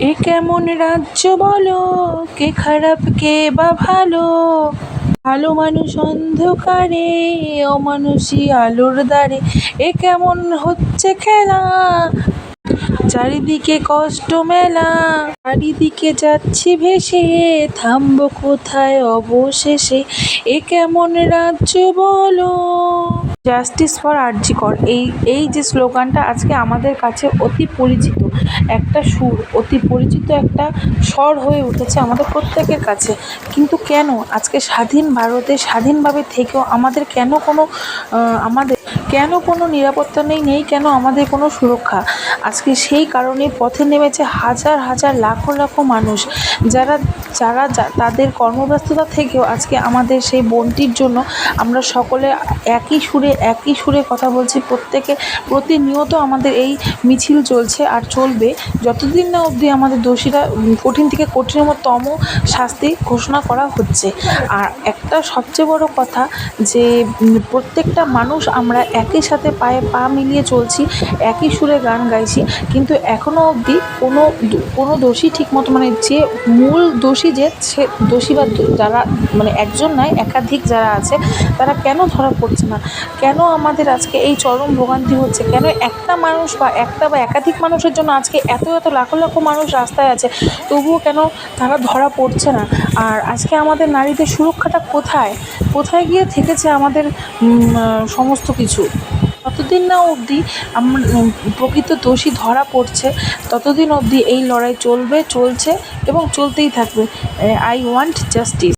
এ কেমন রাজ্য বলো? কে খারাপ, কে বা ভালো? ভালো মানুষ অন্ধকারে অমানুষই আলোর দ্বারে। এ কেমন হচ্ছে খেলা? চারিদিকে কষ্ট মেলা, চারিদিকে যাচ্ছি ভেসে। থামবো কোথায় অবশেষে? এ কেমন রাজ্য বলো? জাস্টিস ফর আরজিকর এই এই যে স্লোগানটা আজকে আমাদের কাছে অতি পরিচিত একটা সুর, অতি পরিচিত একটা স্বর হয়ে উঠেছে আমাদের প্রত্যেকের কাছে। কিন্তু কেন আজকে স্বাধীন ভারতে স্বাধীনভাবে থেকেও আমাদের কেন কোনো আমাদের কেন কোনো নিরাপত্তা নেই নেই কেন আমাদের কোনো সুরক্ষা? আজকে সেই কারণে পথে নেমেছে হাজার হাজার, লাখো লাখো মানুষ। যারা যারা তাদের কর্মব্যস্ততা থেকেও আজকে আমাদের সেই বনটির জন্য আমরা সকলে একই সুরে একই সুরে কথা বলছি। প্রত্যেকে, প্রতিনিয়ত আমাদের এই মিছিল চলছে আর চলবে। যতদিন না অবধি আমাদের দোষীরা কঠিন থেকে কঠিনতম শাস্তি ঘোষণা করা হচ্ছে। আর একটা সবচেয়ে বড় কথা যে প্রত্যেকটা মানুষ আমরা একই সাথে পায়ে পা মিলিয়ে চলছি, একই সুরে গান গাইছি। কিন্তু এখনও অবধি কোনো কোনো দোষী ঠিক মতো মানে যে মূল দোষী যে, সে দোষী বা যারা মানে একজন নয়, একাধিক যারা আছে, তারা কেন ধরা পড়ছে না? কেন আমাদের আজকে এই চরম ভোগান্তি হচ্ছে? কেন একটা মানুষ বা একটা বা একাধিক মানুষের জন্য আজকে এত এত লাখো লাখো মানুষ রাস্তায় আছে, তবুও কেন তারা ধরা পড়ছে না? আর আজকে আমাদের নারীদের সুরক্ষাটা কোথায়? কোথায় গিয়ে থেকেছে আমাদের সমস্ত কিছু? যতদিন না অবধি আমরা প্রকৃত দোষী ধরা পড়ছে। ততদিন অবধি এই লড়াই চলবে, চলছে এবং চলতেই থাকবে। I want justice